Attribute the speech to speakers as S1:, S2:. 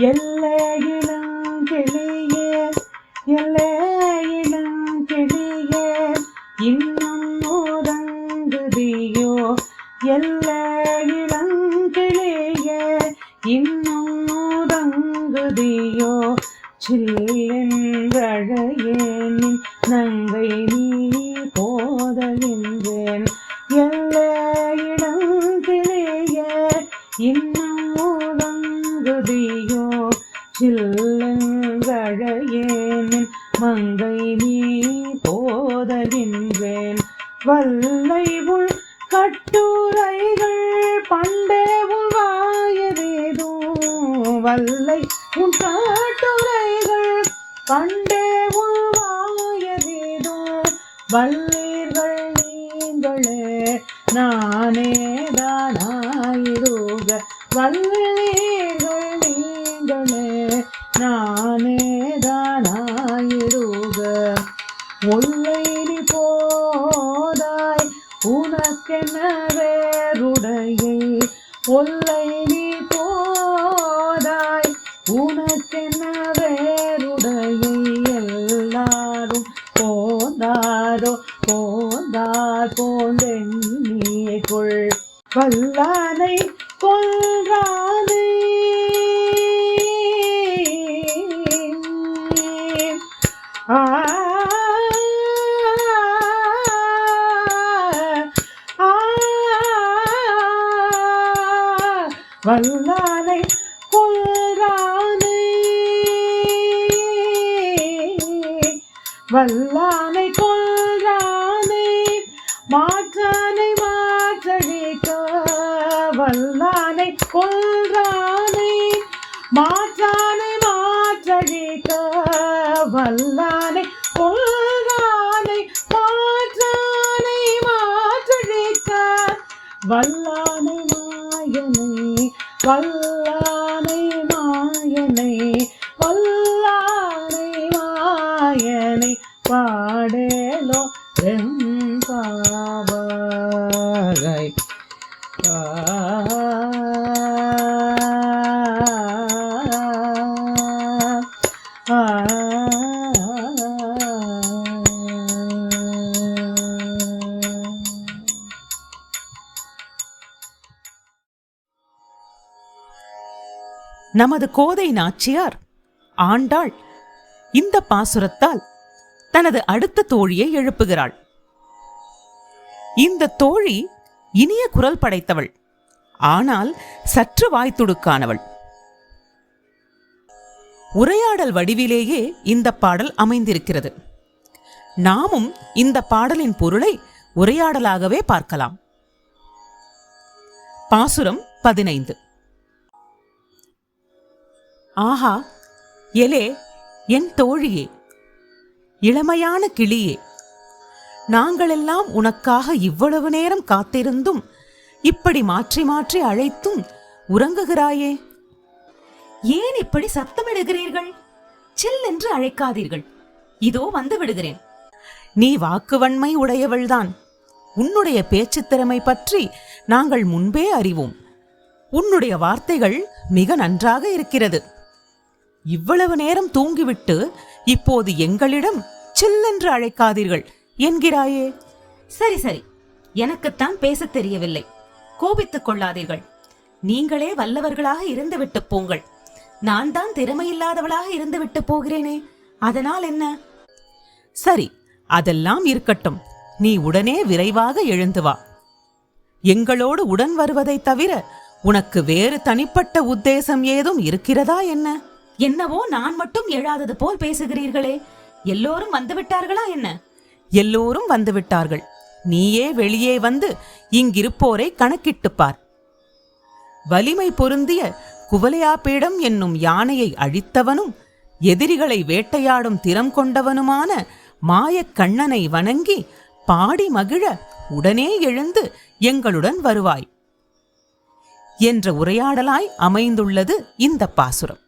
S1: எல்லையிடம் கிளியே எல்லையிடம் கிளியே இன்னும் உறங்குதியோ எல்லையிடம் கிளியே இன்னும் உறங்குதியோ சில்லென்றழையேனின் நங்கை நீ போதகின்றேன் எல்லா கிளியே இன்னும் உறங்குதியோ சில்லென்றழையேனின் மங்கை நீ போதகின்றேன் வல்லை உள் கட்டுரைகள் பண்டே வல்லை உன் காட்டுரைகள் பண்டே உள்வாயதீதோ. வல்லீர்கள் நீங்களே நானே தானாயிருக. வல்லீர்கள் நீங்களே நானே தானாயிருக. ஒல்லை போதாய் உனக்கென்ன வேருடையை ஒல்லை நீ போதாய் உனக்கென்ன வேறுடையை எல்லாரும் போந்தாரோ போந்தார் போந்தெண்ணியைக்குள் வல்லானை கொன்றானை ஆ வல்லானை வல்லானை கொள்றானே மாற்றானை மாற்றடிக்க வல்லானை கொள்றானே மாற்றானை மாற்றடிக்க வல்லானை கொள்றானை மாற்றானை மாற்றடிக்க வல்லானை மாயனை வல்ல பாடேலோ வெம்பாவை ஆ
S2: நமது கோதை நாச்சியார் ஆண்டாள் இந்த பாசுரத்தால் தனது அடுத்த தோழியை எழுப்புகிறாள். இந்த தோழி இனிய குரல் படைத்தவள். ஆனால் சற்று வாய்த்துடுக்கானவள் உரையாடல் வடிவிலேயே இந்த பாடல் அமைந்திருக்கிறது. நாமும் இந்த பாடலின் பொருளை உரையாடலாகவே பார்க்கலாம். பாசுரம் பதினைந்து. ஆஹா எலே என் தோழியே இளமையான கிளியே நாங்களெல்லாம் உனக்காக இவ்வளவு நேரம் காத்திருந்தும் இப்படி மாற்றி மாற்றி அழைத்தும் உறங்குகிறாயே.
S3: ஏன் இப்படி சத்தமிடுகிறீர்கள் சில் என்று அழைக்காதீர்கள். இதோ வந்து விடுகிறேன்.
S2: நீ வாக்குவன்மை உடையவள்தான் உன்னுடைய பேச்சுத் திறமை பற்றி நாங்கள் முன்பே அறிவோம். உன்னுடைய வார்த்தைகள் மிக நன்றாக இருக்கிறது. இவ்வளவு நேரம் தூங்கிவிட்டு இப்போது எங்களிடம் சில்லென்று அழைக்காதீர்கள் என்கிறாயே.
S3: சரி சரி. எனக்குத்தான் பேசத் தெரியவில்லை. கோபித்துக் கொள்ளாதீர்கள். நீங்களே வல்லவர்களாக இருந்துவிட்டு போங்கள். நான் தான் திறமையில்லாதவளாக இருந்துவிட்டு போகிறேனே. அதனால் என்ன?
S2: சரி அதெல்லாம் இருக்கட்டும். நீ உடனே விரைவாக எழுந்து வா. எங்களோடு உடன் வருவதைத் தவிர உனக்கு வேறு தனிப்பட்ட உத்தேசம் ஏதும் இருக்கிறதா என்ன?
S3: என்னவோ நான் மட்டும் எழாதது போல் பேசுகிறீர்களே. எல்லோரும் வந்துவிட்டார்களா என்ன?
S2: எல்லோரும் வந்துவிட்டார்கள். நீயே வெளியே வந்து இங்கிருப்போரை கணக்கிட்டுப் பார். வலிமை பொருந்திய குவலையாப்பீடம் என்னும் யானையை அழித்தவனும் எதிரிகளை வேட்டையாடும் திறம் கொண்டவனுமான மாயக் கண்ணனை வணங்கி பாடி மகிழ உடனே எழுந்து எங்களுடன் வருவாய். என்ற உரையாடலாய் அமைந்துள்ளது இந்த பாசுரம்.